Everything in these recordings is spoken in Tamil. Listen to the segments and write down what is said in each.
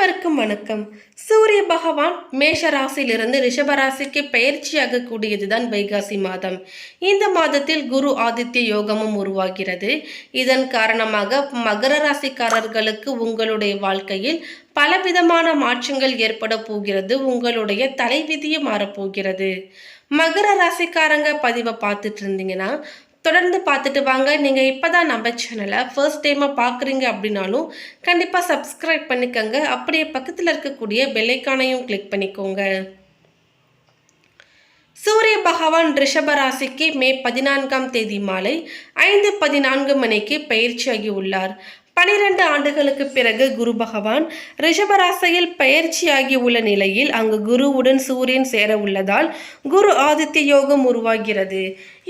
அனைவருக்கும் வணக்கம். சூரிய பகவான் மேஷ ராசியிலிருந்து ரிஷபராசிக்கு பயிற்சியாக கூடியதுதான் வைகாசி மாதம். இந்த மாதத்தில் குரு ஆதித்ய யோகமும் உருவாகிறது. இதன் காரணமாக மகர ராசிக்காரர்களுக்கு உங்களுடைய வாழ்க்கையில் பலவிதமான மாற்றங்கள் ஏற்பட போகிறது. உங்களுடைய தலைவிதியும் மாறப்போகிறது. மகர ராசிக்காரங்க பதிவை பார்த்துட்டு இருந்தீங்கன்னா தொடர்ந்து பார்த்துட்டு வாங்க. நீங்கள் இப்போ தான் நம்ம சேனலை ஃபர்ஸ்ட் டைமாக பார்க்குறீங்க அப்படின்னாலும் கண்டிப்பாக சப்ஸ்கிரைப் பண்ணிக்கோங்க. அப்படியே பக்கத்தில் இருக்கக்கூடிய பெல்லைக்கானையும் கிளிக் பண்ணிக்கோங்க. சூரிய பகவான் ரிஷப ராசிக்கு மே பதினான்காம் தேதி மாலை ஐந்து பதினான்கு மணிக்கு பயிற்சியாகி உள்ளார். பனிரெண்டு ஆண்டுகளுக்கு பிறகு குரு பகவான் ரிஷபராசியில் பயிற்சியாகி உள்ள நிலையில் அங்கு குருவுடன் சூரியன் சேர உள்ளதால் குரு ஆதித்ய யோகம் உருவாகிறது.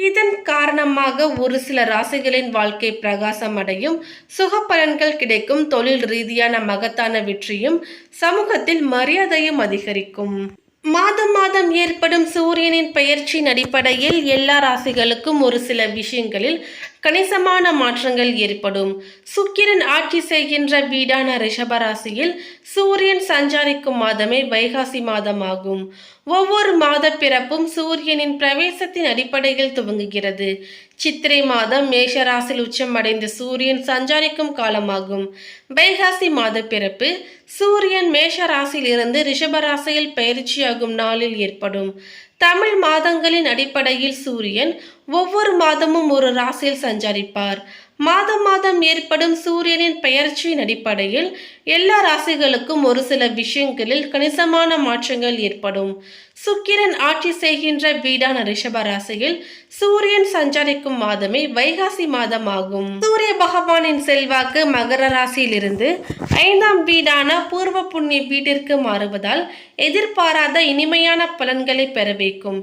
இதன் காரணமாக ஒரு சில ராசிகளின் வாழ்க்கை பிரகாசம் அடையும். சுக பலன்கள் கிடைக்கும். தொழில் ரீதியான மகத்தான வெற்றியும் சமூகத்தில் மரியாதையும் அதிகரிக்கும். மாதம் மாதம் ஏற்படும் சூரியனின் பெயர்ச்சியின் அடிப்படையில் எல்லா ராசிகளுக்கும் ஒரு சில விஷயங்களில் கணிசமான மாற்றங்கள் ஏற்படும். சுக்கிரன் ஆட்சி செய்கின்ற வீடான ரிஷபராசியில் சூரியன் சஞ்சாரிக்கும் மாதமே வைகாசி மாதமாகும். ஒவ்வொரு மாத பிறப்பும் சூரியனின் பிரவேசத்தின் அடிப்படையில் துவங்குகிறது. சித்திரை மாதம் மேஷராசில் உச்சம் அடைந்த சூரியன் சஞ்சாரிக்கும் காலமாகும். வைகாசி மாத பிறப்பு சூரியன் மேஷராசியில் இருந்து ரிஷபராசியில் பயிற்சியாகும் நாளில் ஏற்படும். தமிழ் மாதங்களின் அடிப்படையில் சூரியன் ஒவ்வொரு மாதமும் ஒரு ராசியில் சஞ்சரிப்பார். மாதம் மாதம் ஏற்படும் சூரியனின் பெயர்ச்சியின் அடிப்படையில் எல்லா ராசிகளுக்கும் ஒரு சில விஷயங்களில் கணிசமான மாற்றங்கள் ஏற்படும். சுக்கிரன் ஆட்சி செய்கின்ற வீடான ரிஷப ராசியில் சூரியன் சஞ்சரிக்கும் மாதமே வைகாசி மாதம் ஆகும் சூரிய பகவானின் செல்வாக்கு மகர ராசியிலிருந்து ஐந்தாம் வீடான பூர்வ புண்ணிய வீட்டிற்கு மாறுவதால் எதிர்பாராத இனிமையான பலன்களை பெற வைக்கும்.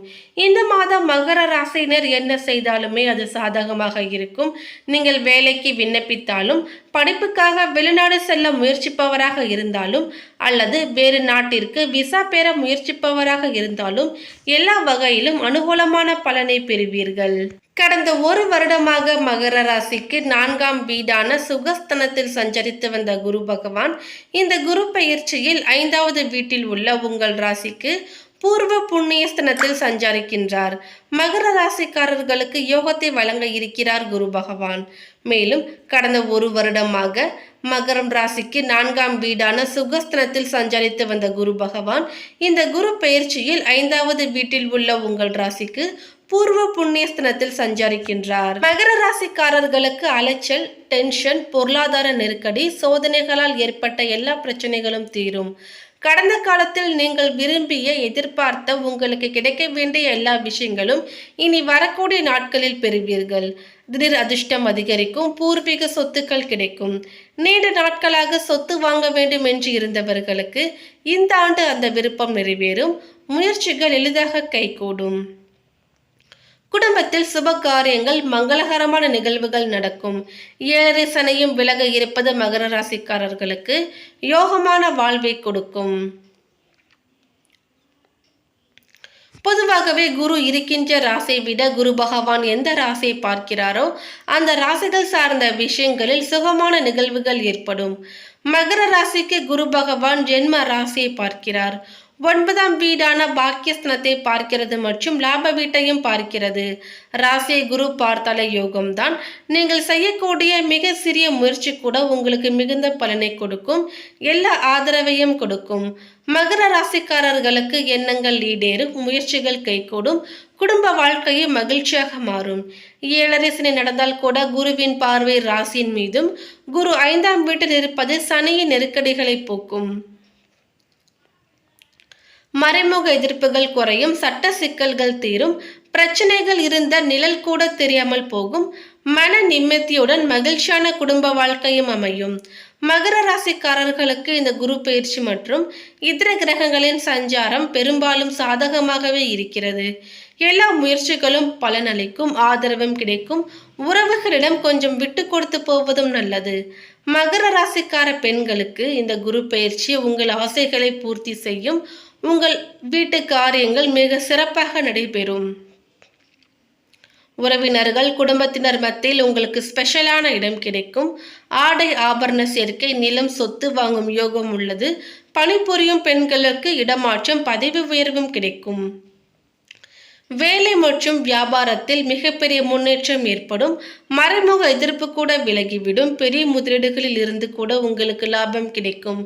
இந்த மாதம் மகர ராசியினர் என்ன செய்தாலுமே அது சாதகமாக இருக்கும். நீங்கள் வேலைக்கு விண்ணப்பித்தாலும் படிப்புக்காக வெளிநாடு செல்ல முயற்சிப்பவராக இருந்தாலும் அல்லது வேறு நாட்டிற்கு விசா பெற முயற்சிப்பவராக இருந்தாலும் எல்லா வகையிலும் அனுகூலமான பலனை பெறுவீர்கள். கடந்த ஒரு வருடமாக மகர ராசிக்கு நான்காம் வீடான சுகஸ்தனத்தில் சஞ்சரித்து வந்த குரு பகவான் இந்த குரு பயிற்சியில் ஐந்தாவது வீட்டில் உள்ள உங்கள் ராசிக்கு பூர்வ புண்ணியஸ்தனத்தில் சஞ்சரிக்கின்றார். மகர ராசிக்காரர்களுக்கு யோகத்தை வழங்க இருக்கிறார் குரு பகவான். மேலும் கடந்த ஒரு வருடமாக மகரம் ராசிக்கு நான்காம் வீடான சுகஸ்தனத்தில் சஞ்சரித்து வந்த குரு பகவான் இந்த குரு பயிற்சியில் ஐந்தாவது வீட்டில் உள்ள உங்கள் ராசிக்கு பூர்வ புண்ணியஸ்தனத்தில் சஞ்சரிக்கின்றார். மகர ராசிக்காரர்களுக்கு அலைச்சல் டென்ஷன் பொருளாதார நெருக்கடி சோதனைகளால் ஏற்பட்ட எல்லா பிரச்சனைகளும் தீரும். கடந்த காலத்தில் நீங்கள் விரும்பிய எதிர்பார்த்த உங்களுக்கு கிடைக்க வேண்டிய எல்லா விஷயங்களும் இனி வரக்கூடிய நாட்களில் பெறுவீர்கள். திடீர் அதிர்ஷ்டம் அதிகரிக்கும் பூர்வீக சொத்துக்கள் கிடைக்கும். நீண்ட நாட்களாக சொத்து வாங்க வேண்டும் என்று இருந்தவர்களுக்கு இந்த ஆண்டு அந்த விருப்பம் நிறைவேறும். முயற்சிகள் எளிதாக கைகூடும். குடும்பத்தில் சுப காரியங்கள் மங்களகரமான நிகழ்வுகள் நடக்கும். ஏழரை சனையும் விலக இருப்பது மகர ராசிக்காரர்களுக்கு யோகமான வாழ்வை கொடுக்கும். பொதுவாகவே குரு இருக்கின்ற ராசை விட குரு பகவான் எந்த ராசியை பார்க்கிறாரோ அந்த ராசிகள் சார்ந்த விஷயங்களில் சுகமான நிகழ்வுகள் ஏற்படும். மகர ராசிக்கு குரு பகவான் ஜென்ம ராசியை பார்க்கிறார். ஒன்பதாம் வீடான பாக்கியஸ்தனத்தை பார்க்கிறது மற்றும் லாப வீட்டையும் பார்க்கிறது. ராசியை குரு பார்த்தால யோகம்தான். நீங்கள் செய்யக்கூடிய மிக சிறிய முயற்சி கூட உங்களுக்கு மிகுந்த பலனை கொடுக்கும். எல்லா ஆதரவையும் கொடுக்கும். மகர ராசிக்காரர்களுக்கு எண்ணங்கள் ஈடேறும் முயற்சிகள் கைகூடும் குடும்ப வாழ்க்கையை மகிழ்ச்சியாக மாறும். ஏழரை சனி நடந்தால் கூட குருவின் பார்வை ராசியின் மீதும் குரு ஐந்தாம் வீட்டில் இருப்பது சனியின் நெருக்கடிகளை போக்கும். மறைமுக எதிர்ப்புகள் குறையும் சட்ட சிக்கல்கள் தீரும் பிரச்சனைகள் இருந்த நிழல் கூட தெரியாமல் போகும் மன நிம்மதியுடன் மகிழ்ச்சியான குடும்ப வாழ்க்கையும் அமையும். மகர ராசிக்காரர்களுக்கு இந்த குரு பயிற்சி மற்றும் இதர கிரகங்களின் சஞ்சாரம் பெரும்பாலும் சாதகமாகவே இருக்கிறது. எல்லா முயற்சிகளும் பலனளிக்கும் ஆதரவும் கிடைக்கும். உறவுகளிடம் கொஞ்சம் விட்டு கொடுத்து போவதும் நல்லது. மகர ராசிக்கார பெண்களுக்கு இந்த குரு பயிற்சி உங்கள் ஆசைகளை பூர்த்தி செய்யும் உங்கள் வீட்டு காரியங்கள் மிக சிறப்பாக நடைபெறும். உறவினர்கள் குடும்பத்தினர் மத்தியில் உங்களுக்கு ஸ்பெஷலான இடம் கிடைக்கும். ஆடை ஆபரண சேர்க்கை நிலம் சொத்து வாங்கும் யோகம் உள்ளது. பணிபுரியும் பெண்களுக்கு இடமாற்றம் பதவி உயர்வும் கிடைக்கும். வேலை மற்றும் வியாபாரத்தில் மிகப்பெரிய முன்னேற்றம் ஏற்படும். மறைமுக எதிர்ப்பு கூட விலகிவிடும். பெரிய முதலீடுகளில் இருந்து கூட உங்களுக்கு லாபம் கிடைக்கும்.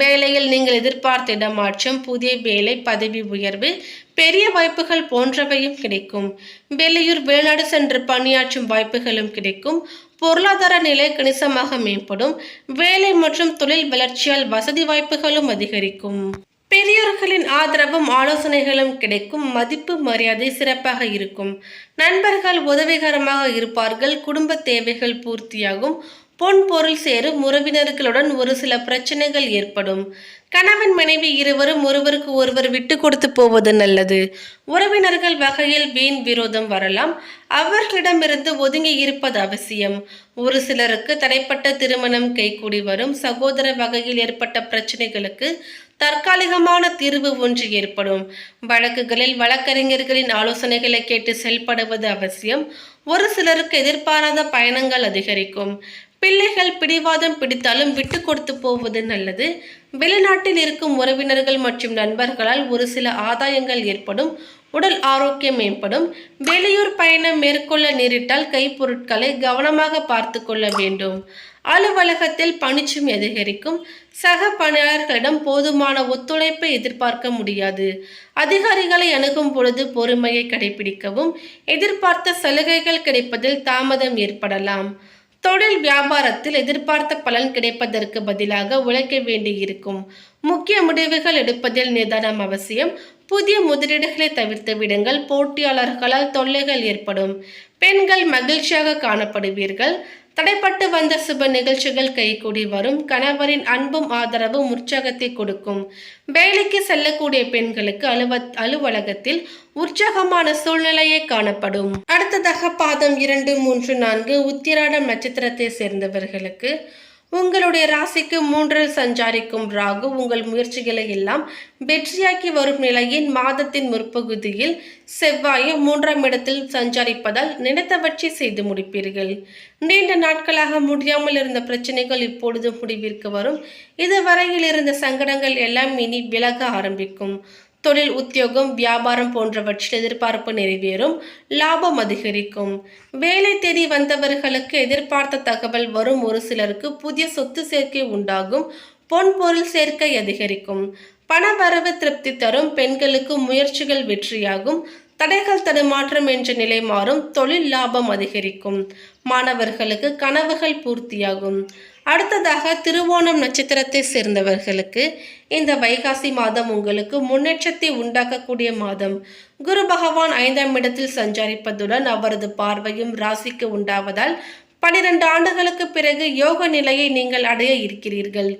வேலையில் நீங்கள் எதிர்பார்த்த இடமாற்றம் புதிய வேலை பதவி உயர்வு பெரிய வாய்ப்புகள் போன்றவையும் கிடைக்கும். வெளியூர் வெளிநாடு சென்று பணியாற்றும் வாய்ப்புகளும் கிடைக்கும். பொருளாதார நிலை கணிசமாக மேம்படும். வேலை மற்றும் தொழில் வளர்ச்சியால் வசதி வாய்ப்புகளும் அதிகரிக்கும். பெரியோர்களின் ஆதரவும் ஆலோசனைகளும் கிடைக்கும். மதிப்பு மரியாதை சிறப்பாக இருக்கும். நண்பர்கள் உதவிகரமாக இருப்பார்கள். குடும்ப தேவைகள் பூர்த்தியாகும். பொன் பொருள் சேரும் உறவினர்களுடன் ஒரு சில பிரச்சனைகள் ஏற்படும். கணவன் மனைவி இருவரும் ஒருவருக்கு ஒருவர் விட்டு கொடுத்து போவது நல்லது. உறவினர்கள் வகையில் வீண் விரோதம் வரலாம். அவர்களிடமிருந்து ஒதுங்கி இருப்பது அவசியம். ஒரு சிலருக்கு தடைப்பட்ட திருமணம் கைகூடி வரும். சகோதர வகையில் ஏற்பட்ட பிரச்சனைகளுக்கு தற்காலிகமான தீர்வு ஒன்று ஏற்படும். வழக்குகளில் வழக்கறிஞர்களின் ஆலோசனைகளை கேட்டு செயல்படுவது அவசியம். ஒரு சிலருக்கு எதிர்பாராத பயணங்கள் அதிகரிக்கும். பிள்ளைகள் பிடிவாதம் பிடித்தாலும் விட்டு கொடுத்து போவது நல்லது. வெளிநாட்டில் இருக்கும் உறவினர்கள் மற்றும் நண்பர்களால் ஒரு சில ஆதாயங்கள் ஏற்படும். உடல் ஆரோக்கியம் மேம்படும். வெளியூர் பயணம் மேற்கொள்ள நேரிட்டால் கைப்பொருட்களை கவனமாக பார்த்து கொள்ள வேண்டும். அலுவலகத்தில் பணிச்சும் அதிகரிக்கும். சக பணியாளர்களிடம் போதுமான ஒத்துழைப்பை எதிர்பார்க்க முடியாது. அதிகாரிகளை அணுகும் பொழுது பொறுமையை கடைபிடிக்கவும் எதிர்பார்த்த சலுகைகள் கிடைப்பதில் தாமதம் ஏற்படலாம். தொழில் வியாபாரத்தில் எதிர்பார்த்த பலன் கிடைப்பதற்கு பதிலாக உழைக்க வேண்டியிருக்கும். முக்கிய முடிவுகள் எடுப்பதில் நிதானம் அவசியம். புதிய முதலீடுகளை தவிர்த்து விடுங்கள். போட்டியாளர்களால் தொல்லைகள் ஏற்படும். பெண்கள் மகிழ்ச்சியாக காணப்படுவீர்கள். தடைப்பட்டு வந்த சுப நிகழ்ச்சிகள் கைகூடி வரும். கணவரின் அன்பும் ஆதரவும் உற்சாகத்தை கொடுக்கும். வேலைக்கு செல்லக்கூடிய பெண்களுக்கு அலுவ அலுவலகத்தில் உற்சாகமான சூழ்நிலையே காணப்படும். அடுத்ததாக பாதம் இரண்டு மூன்று நான்கு உத்திராடம் நட்சத்திரத்தை சேர்ந்தவர்களுக்கு உங்களுடைய ராசிக்கு மூன்றில் சஞ்சாரிக்கும் ராகு உங்கள் முயற்சிகளை எல்லாம் வெற்றியாக்கி வரும் நிலையில் மாதத்தின் முற்பகுதியில் செவ்வாயும் மூன்றாம் இடத்தில் சஞ்சாரிப்பதால் நினைத்தவற்றை செய்து முடிப்பீர்கள். நீண்ட நாட்களாக முடியாமல் இருந்த பிரச்சனைகள் இப்பொழுது முடிவிற்கு வரும். இதுவரையில் இருந்த சங்கடங்கள் எல்லாம் இனி விலக ஆரம்பிக்கும். தொழில் உத்தியோகம் வியாபாரம் போன்றவற்றில் எதிர்பார்ப்பு நிறைவேறும் லாபம் அதிகரிக்கும். வேலை தேடி வந்தவர்களுக்கு எதிர்பார்த்த தகவல் வரும் ஒரு சிலருக்கு புதிய சொத்து சேர்க்கை உண்டாகும் பொன் பொருள் சேர்க்கை அதிகரிக்கும். பண வரவு திருப்தி தரும் பெண்களுக்கு முயற்சிகள் வெற்றியாகும் தடைகள் தடுமாற்றம் என்ற நிலை மாறும் தொழில் லாபம் அதிகரிக்கும். மாணவர்களுக்கு கனவுகள் பூர்த்தியாகும். அடுத்ததாக திருவோணம் நட்சத்திரத்தை சேர்ந்தவர்களுக்கு இந்த வைகாசி மாதம் உங்களுக்கு முன்னேற்றத்தை உண்டாக்கக்கூடிய மாதம். குரு பகவான் ஐந்தாம் இடத்தில் சஞ்சரிப்பதுடன் அவரது பார்வையும் ராசிக்கு உண்டாவதால் பனிரெண்டு ஆண்டுகளுக்கு பிறகு யோக நிலையை நீங்கள் அடைய இருக்கிறீர்கள்.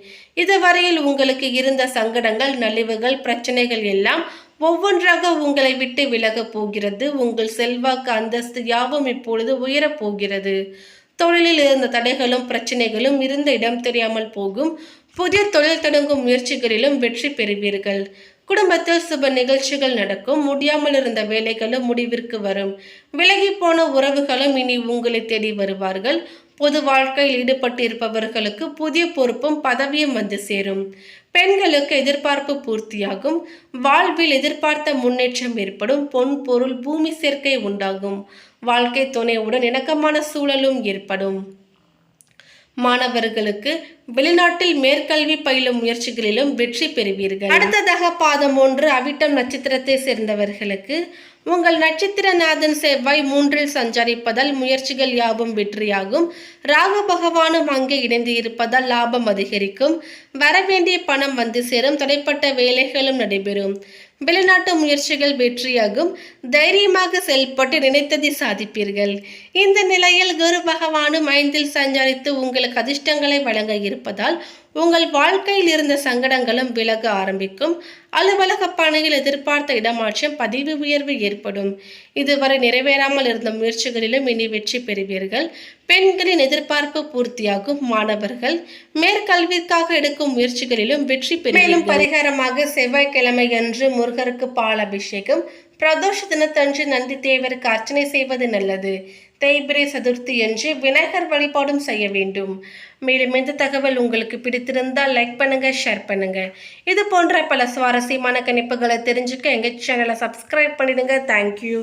இதுவரையில் உங்களுக்கு இருந்த சங்கடங்கள் நலிவுகள் பிரச்சனைகள் எல்லாம் ஒவ்வொன்றாக உங்களை விட்டு விலகப் போகிறது. உங்கள் செல்வாக்கு அந்தஸ்து யாவும் இப்பொழுது உயரப் போகிறது. தொழிலில் இருந்த தடைகளும் பிரச்சனைகளும் இருந்த இடம் தெரியாமல் போகும். புதிய தொழில் தொடங்கும் முயற்சிகளிலும் வெற்றி பெறுவீர்கள். குடும்பத்தில் சுப நிகழ்ச்சிகள் நடக்கும். முடியாமல் இருந்த வேலைகளும் முடிவிற்கு வரும். விலகி போன உறவுகளும் இனி உங்களை தேடி வருவார்கள். பொது வாழ்க்கையில் ஈடுபட்டு இருப்பவர்களுக்கு புதிய பொறுப்பும் பதவியும் வந்து சேரும். பெண்களுக்கு எதிர்பார்ப்பு பூர்த்தியாகும். வாழ்வில் எதிர்பார்த்த முன்னேற்றம் ஏற்படும். பொன் பொருள் பூமி சேர்க்கை உண்டாகும். வாழ்க்கை துணையுடன் இணக்கமான சூழலும் ஏற்படும். மாணவர்களுக்கு வெளிநாட்டில் மேற்கல்வி பயிலும் முயற்சிகளிலும் வெற்றி பெறுவீர்கள். அடுத்ததாக பாதம் ஒன்று அவிட்டம் நட்சத்திரத்தை சேர்ந்தவர்களுக்கு உங்கள் நட்சத்திரநாதன் செவ்வாய் மூன்றில் சஞ்சரிப்பதால் முயற்சிகள் யாவும் வெற்றியாகும். ராகு பகவானும் அங்கே இணைந்து இருப்பதால் லாபம் அதிகரிக்கும். வரவேண்டிய பணம் வந்து சேரும். தடைப்பட்ட வேலைகளும் நடைபெறும். வெளிநாட்டு முயற்சிகள் வெற்றியாகும். தைரியமாக செயல்பட்டு நினைத்ததை சாதிப்பீர்கள். இந்த நிலையில் குரு பகவானும் ஐந்தில் சஞ்சரித்து உங்களுக்கு அதிர்ஷ்டங்களை வழங்க இருப்பதால் உங்கள் வாழ்க்கையில் இருந்த சங்கடங்களும் விலக ஆரம்பிக்கும். அலுவலக பணியில் எதிர்பார்த்த இடமாற்றம் பதிவு உயர்வு ஏற்படும். இதுவரை நிறைவேறாமல் இருந்த முயற்சிகளிலும் இனி வெற்றி பெறுவீர்கள். பெண்களின் எதிர்பார்ப்பு பூர்த்தியாகும். மாணவர்கள் மேற்கல்விற்காக எடுக்கும் முயற்சிகளிலும் வெற்றி பெறும் மேலும் பரிகாரமாக செவ்வாய்க்கிழமை அன்று முருகருக்கு பால் அபிஷேகம். பிரதோஷ தினத்தன்று நந்தி தேவருக்கு அர்ச்சனை செய்வது நல்லது. தேய்பிரை சதுர்த்தி என்று விநாயகர் வழிபாடும் செய்ய வேண்டும். மேலும் இந்த தகவல் உங்களுக்கு பிடித்திருந்தால் லைக் பண்ணுங்க ஷேர் பண்ணுங்க. இது போன்ற பல சுவாரஸ்யமான கணிப்புகளை தெரிஞ்சுக்க எங்கள் சேனலை சப்ஸ்கிரைப் பண்ணிடுங்க. தேங்க்யூ